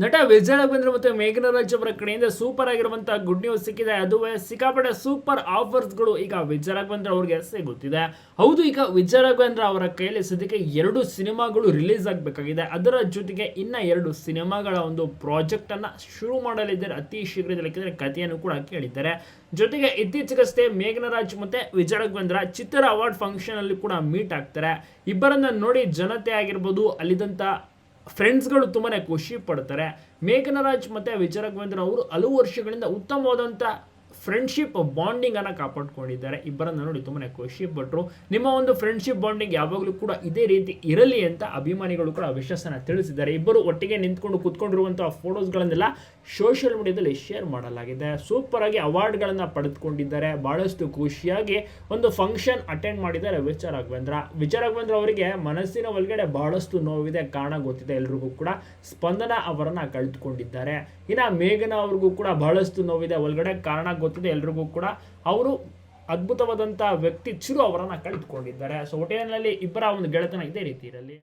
ನಟ ವಿಜಯ ರಾಘವೇಂದ್ರ ಮತ್ತು ಮೇಘನರಾಜ್ ಅವರ ಕಡೆಯಿಂದ ಸೂಪರ್ ಆಗಿರುವಂತಹ ಗುಡ್ ನ್ಯೂಸ್ ಸಿಕ್ಕಿದೆ. ಅದುವೇ ಸಿಕ್ಕಾಪಟ್ಟೆ ಸೂಪರ್ ಆಫರ್ಸ್ಗಳು ಈಗ ವಿಜಯ ರಾಘವೇಂದ್ರ ಅವ್ರಿಗೆ ಸಿಗುತ್ತಿದೆ. ಹೌದು, ಈಗ ವಿಜಯ ರಾಘವೇಂದ್ರ ಅವರ ಕೈಯಲ್ಲಿ ಸದ್ಯಕ್ಕೆ ಎರಡು ಸಿನಿಮಾಗಳು ರಿಲೀಸ್ ಆಗಬೇಕಾಗಿದೆ. ಅದರ ಜೊತೆಗೆ ಇನ್ನ ಎರಡು ಸಿನಿಮಾಗಳ ಒಂದು ಪ್ರಾಜೆಕ್ಟ್ ಅನ್ನ ಶುರು ಮಾಡಲಿದ್ದಾರೆ. ಅತಿ ಶೀಘ್ರದಲ್ಲಿ ಕಥೆಯನ್ನು ಕೂಡ ಕೇಳಿದ್ದಾರೆ. ಜೊತೆಗೆ ಇತ್ತೀಚೆಗಷ್ಟೇ ಮೇಘನರಾಜ್ ಮತ್ತೆ ವಿಜಯ ರಾಘವೇಂದ್ರ ಚಿತ್ರ ಅವಾರ್ಡ್ ಫಂಕ್ಷನ್ ಅಲ್ಲಿ ಕೂಡ ಮೀಟ್ ಆಗ್ತಾರೆ. ಇಬ್ಬರನ್ನ ನೋಡಿ ಜನತೆ ಆಗಿರ್ಬೋದು, ಅಲ್ಲಿದ್ದಂತ ಫ್ರೆಂಡ್ಸ್ಗಳು ತುಂಬಾ ಖುಷಿ ಪಡ್ತಾರೆ. ಮೇಘನರಾಜ್ ಮತ್ತು ವಿಜಯ ಅವರು ಹಲವು ವರ್ಷಗಳಿಂದ ಉತ್ತಮವಾದಂಥ ಫ್ರೆಂಡ್ಶಿಪ್ ಬಾಂಡಿಂಗ್ ಅನ್ನ ಕಾಪಾಡ್ಕೊಂಡಿದ್ದಾರೆ. ಇಬ್ಬರನ್ನ ನೋಡಿ ತುಂಬಾನೇ ಖುಷಿ ಪಟ್ಟರು ನಿಮ್ಮ ಒಂದು ಫ್ರೆಂಡ್ಶಿಪ್ ಬಾಂಡಿಂಗ್ ಯಾವಾಗಲೂ ಕೂಡ ಇದೇ ರೀತಿ ಇರಲಿ ಅಂತ ಅಭಿಮಾನಿಗಳು ಕೂಡ ವಿಶ್ವಾಸನ ತಿಳಿಸಿದ್ದಾರೆ. ಇಬ್ಬರು ಒಟ್ಟಿಗೆ ನಿಂತ್ಕೊಂಡು ಕುತ್ಕೊಂಡಿರುವಂತಹ ಫೋಟೋಸ್ಗಳನ್ನೆಲ್ಲ ಸೋಷಿಯಲ್ ಮೀಡಿಯಾದಲ್ಲಿ ಶೇರ್ ಮಾಡಲಾಗಿದೆ. ಸೂಪರ್ ಆಗಿ ಅವಾರ್ಡ್ಗಳನ್ನ ಪಡೆದುಕೊಂಡಿದ್ದಾರೆ. ಬಹಳಷ್ಟು ಖುಷಿಯಾಗಿ ಒಂದು ಫಂಕ್ಷನ್ ಅಟೆಂಡ್ ಮಾಡಿದ್ದಾರೆ ವಿಜಯ ರಾಘವೇಂದ್ರ ವಿಜಯ ರಾಘವೇಂದ್ರ ಅವರಿಗೆ ಮನಸ್ಸಿನ ಒಳಗಡೆ ಬಹಳಷ್ಟು ನೋವಿದೆ, ಕಾರಣ ಗೊತ್ತಿದೆ ಎಲ್ರಿಗೂ ಕೂಡ. ಸ್ಪಂದನ ಅವರನ್ನ ಕಳೆದುಕೊಂಡಿದ್ದಾರೆ. ಇನ್ನ ಮೇಘನ ಅವ್ರಿಗೂ ಕೂಡ ಬಹಳಷ್ಟು ನೋವಿದೆ, ಒಳಗಡೆ ಕಾರಣ ಗೊತ್ತಿದೆ. ಎಲ್ರಿಗೂ ಕೂಡ. ಅವರು ಅದ್ಭುತವಾದಂಥ ವ್ಯಕ್ತಿ ಚಿರು ಅವರನ್ನು ಕಳೆದುಕೊಂಡಿದ್ದಾರೆ. ಸೊ ಒಟ್ಟಿನಲ್ಲಿ ಇಬ್ಬರ ಒಂದು ಗೆಳೆತನ ಇದೇ ರೀತಿ ಇರಲಿ.